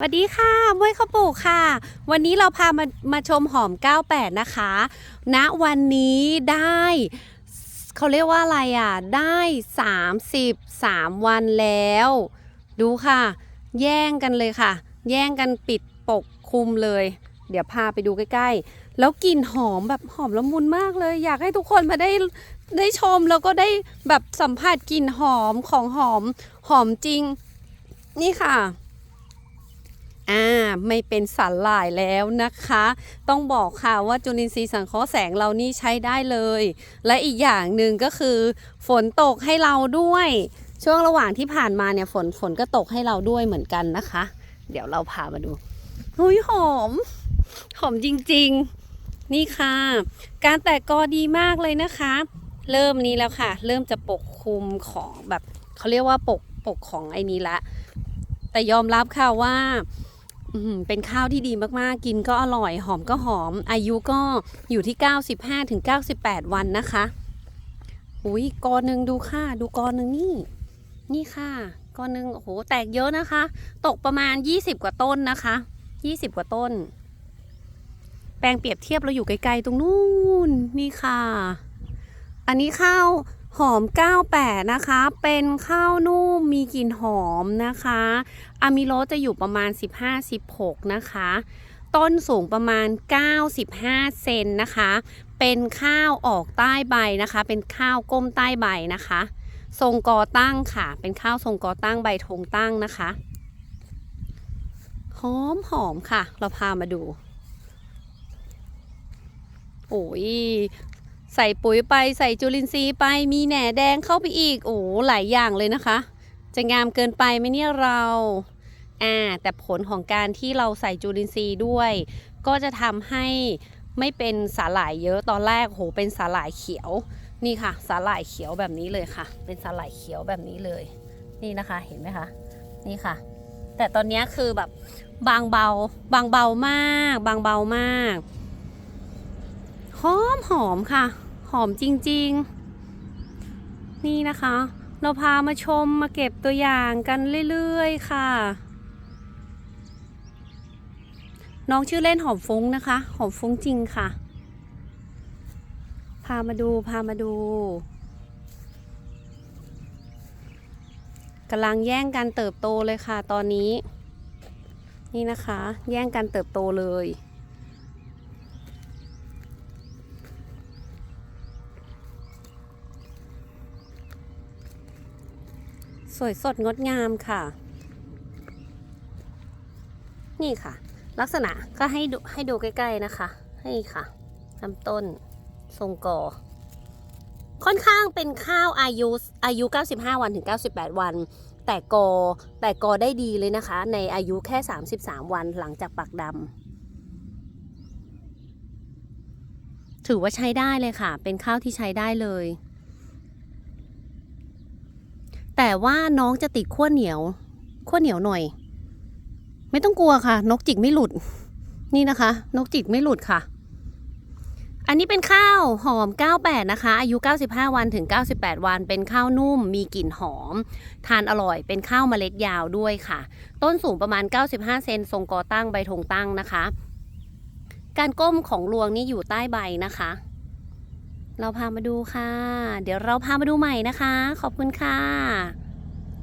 สวัสดีค่ะบ้วยข้าวปลูกค่ะ วันนี้เราพามามาชมหอม 98 นะคะณวันนี้ได้เขาเรียกว่าอะไรอะ ได้ 33 วันแล้ว ดูค่ะ แย่งกันเลยค่ะ แย่งกันปิดปกคลุมเลย เดี๋ยวพาไปดูใกล้ๆ แล้วกลิ่นหอมแบบหอมละมุนมากเลย อยากให้ทุกคนมาได้ได้ชมแล้วก็ได้แบบสัมผัสกลิ่นหอมของหอมหอมจริง นี่ค่ะ อ่าไม่เป็นสารหร่ายแล้วนะคะ ต้องบอกค่ะว่าจุลินทรีย์สังเคราะห์แสงเรานี่ใช้ได้เลย และอีกอย่างหนึ่งก็คือ ฝนตกให้เราด้วย ช่วงระหว่างที่ผ่านมาเนี่ยฝนฝนก็ตกให้เราด้วยเหมือนกันนะคะ เดี๋ยวเราพามาดูหุยหอม หอมจริงๆ นี่ค่ะ การแตกกอดีมากเลยนะคะ เริ่มนี้แล้วค่ะ เริ่มจะปกคลุมของแบบเขาเรียกว่าปกปกของไอ้นี้ละ แต่ยอมรับค่ะว่า เป็นข้าวที่ดีมากๆ กินก็อร่อย หอมก็หอม อายุก็อยู่ที่ 95ถึง98 วันนะคะ อุ้ยกอหนึ่งดูค่ะ ดูกอหนึ่งนี่ นี่ค่ะกอหนึ่งโอ้โห แตกเยอะนะคะ ตกประมาณ 20 กว่าต้นนะคะ 20 กว่าต้น แปลงเปรียบเทียบเราอยู่ไกลๆตรงนู้น นี่ค่ะ อันนี้ข้าว หอม 98 นะคะ เป็นข้าวนุ่มมีกลิ่นหอมนะคะอะมิโลจะอยู่ประมาณ 15-16 นะคะ ต้นสูงประมาณ 95 เซนนะคะ เป็นข้าวออกใต้ใบนะคะ เป็นข้าวก้มใต้ใบนะคะ ทรงกอตั้งค่ะ เป็นข้าวทรงกอตั้งใบธงตั้งนะคะ หอมหอมค่ะ เราพามาดูโอ้ย ใส่ปุ๋ยไปใส่จุลินทรีย์ไปมีแหน่แดงเข้าไปอีก โอ้หลายอย่างเลยนะคะ จะงามเกินไปไหมเนี่ยเราอ่าแต่ผลของการที่เราใส่จุลินทรีย์ด้วย ก็จะทำให้ไม่เป็นสาหร่ายเยอะตอนแรกโหเป็นสาหร่ายเขียวนี่ค่ะ สาหร่ายเขียวแบบนี้เลยค่ะ เป็นสาหร่ายเขียวแบบนี้เลย นี่นะคะเห็นไหมคะนี่ค่ะ แต่ตอนนี้คือแบบบางเบาบางเบามาก บางเบามาก หอมหอมค่ะ หอมจริงๆ นี่นะคะ เราพามาชมมาเก็บตัวอย่างกันเรื่อยๆ ค่ะ น้องชื่อเล่นหอมฟุ้งนะคะ หอมฟุ้งจริงค่ะ พามาดูพามาดูกำลังแย่งกันเติบโตเลยค่ะตอนนี้ นี่นะคะ แย่งกันเติบโตเลย สวยสดงดงามค่ะ นี่ค่ะ ลักษณะก็ให้ดูให้ดูใกล้ๆนะคะ ให้ค่ะลำต้นทรงกอ ค่อนข้างเป็นข้าวอายุอายุ 95 วันถึง 98 วัน แต่กอแต่กอได้ดีเลยนะคะ ในอายุแค่ 33 วันหลังจากปักดำถือว่าใช้ได้เลยค่ะ เป็นข้าวที่ใช้ได้เลย แต่ว่าน้องจะติดขั้วเหนียวขั้วเหนียวหน่อย ไม่ต้องกลัวค่ะ นกจิกไม่หลุด นี่นะคะ นกจิกไม่หลุดค่ะ อันนี้เป็นข้าวหอม 98 นะคะ อายุ 95 วันถึง 98 วัน เป็นข้าวนุ่ม มีกลิ่นหอม ทานอร่อย เป็นข้าวเมล็ดยาวด้วยค่ะ ต้นสูงประมาณ 95 เซนทรงกอตั้งใบธงตั้งนะคะ การก้มของรวงนี่อยู่ใต้ใบนะคะ เราพามาดูค่ะ เดี๋ยวเราพามาดูใหม่นะคะ ขอบคุณค่ะ